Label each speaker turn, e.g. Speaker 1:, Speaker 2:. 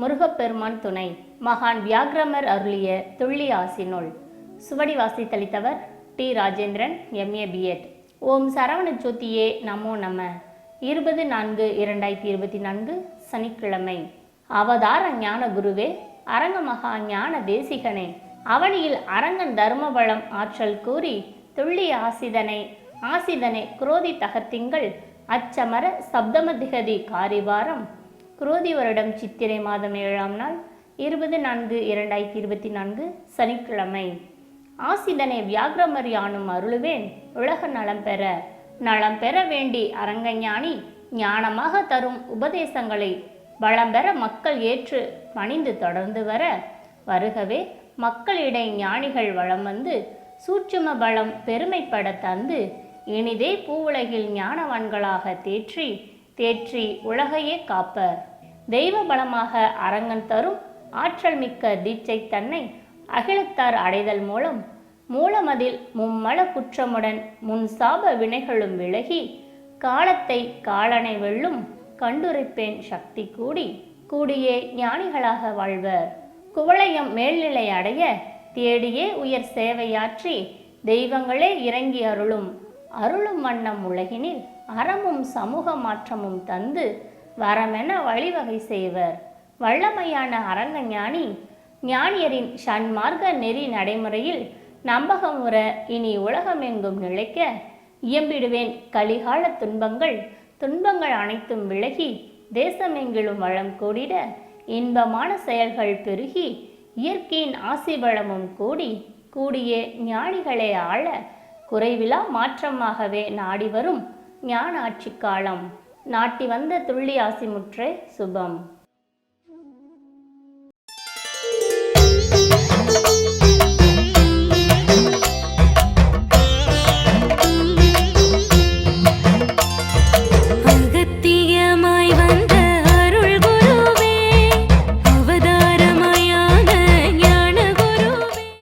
Speaker 1: முருகப்பெருமான் துணை. மகான் வியாக்ரமர் அருளிய துள்ளி ஆசினுள் சுவடி வாசித்தளித்தவர் T Rajendran M A B Ed ஓம் சரவண ஜோதியே நமோ நம. இருபது நான்கு இரண்டாயிரத்தி இருபத்தி நான்கு சனிக்கிழமை. அவதார ஞான குருவே அரங்க மகா ஞான தேசிகனே. அவனியில் அரங்கன் தர்மபலம் ஆற்றல் கூறி துள்ளி ஆசிதனை ஆசிதனை குரோதி தகத்திங்கள் அச்சமர சப்தமதிகதி காரிவாரம் குரோதி வருடம் சித்திரை மாதம் ஏழாம் நாள் இருபது நான்கு இரண்டாயிரத்தி இருபத்தி நான்கு சனிக்கிழமை. ஆசிதனை வியாகிரமர் யானும் அருளுவேன் உலக நலம் பெற. நலம் பெற வேண்டி அரங்கஞானி ஞானமாக தரும் உபதேசங்களை வளம் பெற மக்கள் ஏற்று பணிந்து தொடர்ந்து வர. வருகவே மக்களிடை ஞானிகள் வளம் வந்து சூட்சும பலம் பெருமைப்பட தந்து இனிதே பூவுலகில் ஞானவான்களாக தேற்றி தேற்றி உலகையே காப்பர் தெய்வ பலமாக அரங்கன் தரும் ஆற்றல் மிக்க தீட்சை தன்னை அகிலத்தார் அடைதல் மூலம் மூலமதில் மும்மல குற்றமுடன் முன் சாப வினைகளும் விலகி காலத்தை காலனை வெல்லும் கண்டுரைப்பேன் சக்தி கூடி கூடியே ஞானிகளாக வாழ்வர் குவளையம் மேல்நிலை அடைய தேடியே உயர் சேவையாற்றி தெய்வங்களே இறங்கி அருளும் அருளும் வண்ணம் உலகினில் அறமும் சமூக மாற்றமும் தந்து வரமென வழிவகை செய்வர். வல்லமையான அரங்க ஞானி ஞானியரின் சன்மார்க்க நெறி நடைமுறையில் நம்பகமுற இனி உலகமெங்கும் நிலைக்க இயம்பிடுவேன் கலிகால துன்பங்கள். துன்பங்கள் அனைத்தும் விலகி தேசமெங்கிலும் வளம் கூடிட இன்பமான செயல்கள் பெருகி இயற்கையின் ஆசி வளமும் கூடி கூடிய ஞானிகளை ஆள குறைவிலா மாற்றமாகவே நாடி வரும் ஞானாட்சி காலம். நாட்டி வந்த துள்ளி ஆசிமுற்றே சுபம்.